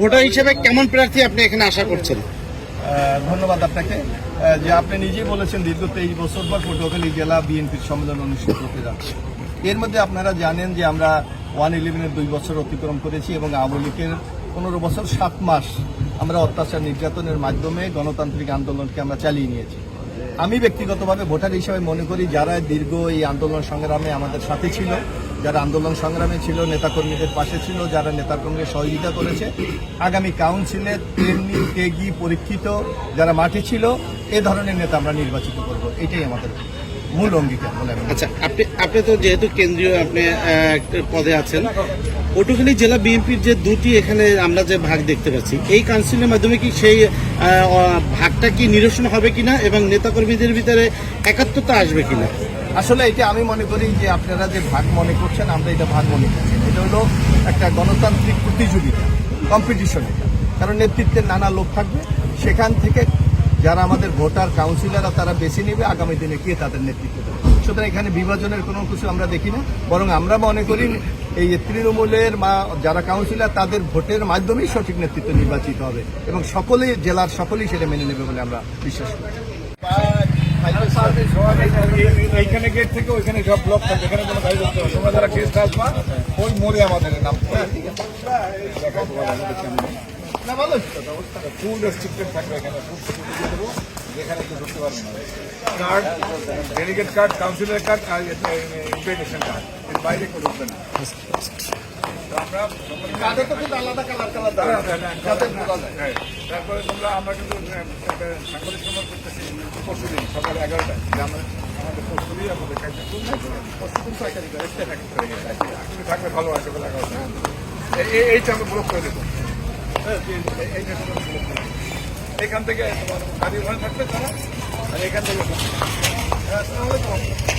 Voter হিসেবে কেমন প্রার্থী আপনি এখানে আশা করছেন? ধন্যবাদ আপনাকে। যে আপনি নিজেই বলেছেন দীর্ঘ তেইশ বছর পর পটুয়াখালী জেলা বিএনপির সম্মেলন অনুষ্ঠিত হতে যাচ্ছে। এর মধ্যে আপনারা জানেন যে আমরা ওয়ান ইলেভেনের দুই বছর অতিক্রম করেছি এবং আওয়ামী লীগের পনেরো বছর সাত মাস আমরা অত্যাচার নির্যাতনের মাধ্যমে গণতান্ত্রিক আন্দোলনকে আমরা চালিয়ে নিয়েছি। আমি ব্যক্তিগতভাবে ভোটার হিসেবে মনে করি যারা দীর্ঘ এই আন্দোলন সংগ্রামে আমাদের সাথে ছিল, যারা আন্দোলন সংগ্রামে ছিল, নেতাকর্মীদের পাশে ছিল, যারা নেতাকর্মীকে সহযোগিতা করেছে, আগামী কাউন্সিলে তেমনি তেগি পরীক্ষিত যারা মাঠে ছিল, এ ধরনের নেতা আমরা নির্বাচিত করব, এটাই আমাদের মূল অঙ্গীকার মনে। আচ্ছা আপনি আপনি তো যেহেতু কেন্দ্রীয় আপনি একটা পদে আছেন পটুয়াখালী জেলা বিএনপির যে দুটি এখানে আমরা যে ভাগ দেখতে পাচ্ছি এই কাউন্সিলের মাধ্যমে কি সেই ভাগটা কি নিরসন হবে কিনা এবং নেতাকর্মীদের ভিতরে একাত্মতা আসবে কিনা? আসলে এটা আমি মনে করি যে আপনারা যে ভাগ মনে করছেন আমরা এটা ভাগ মনে করছি এটা হলো একটা গণতান্ত্রিক প্রতিযোগিতা কম্পিটিশন এটা। কারণ নেতৃত্বের নানা লোক থাকবে সেখান থেকে যারা আমাদের ভোটার কাউন্সিলাররা তারা বেছে নেবে আগামী দিনে কে তাদের নেতৃত্ব দেবে। সুতরাং এখানে বিভাজনের কোনো কিছু আমরা দেখি না। বরং আমরা মনে করি এই তৃণমূলের মা যারা কাউন্সিলর তাদের ভোটের মাধ্যমেই সঠিক নেতৃত্ব নির্বাচিত হবে এবং সকলেই জেলার সকলেই সেটা মেনে নেবে বলে আমরা বিশ্বাস করি। এইখানে গেট থেকে ওইখানে সব থাকবে এখানে আমাদের নাম ফুল রেস্ট্রিক্টেড থাকবে এখানে ফুল দিয়ে দেবো যেখানে কেউ ঢুকতে পারবে না। Card delegate card councillor card আর ইনভিটেশন কার্ড এর বাইরে কেউ ঢুকবে না। কালার হ্যাঁ, তারপরে তোমরা আমরা কিন্তু আহ, সাংবাদিক সম্মান করতেছি পরশু দিন সকাল এগারোটায়। আমাদের পরশু দিন আমাদের পরশু দিন। ভালো হয় এগারোটা এই- এই- এইটা আমরা ব্লক করে দেবো। এখান থেকে গাড়ি ওখানে থাকবে তারা আর এখান থেকে হ্যাঁ।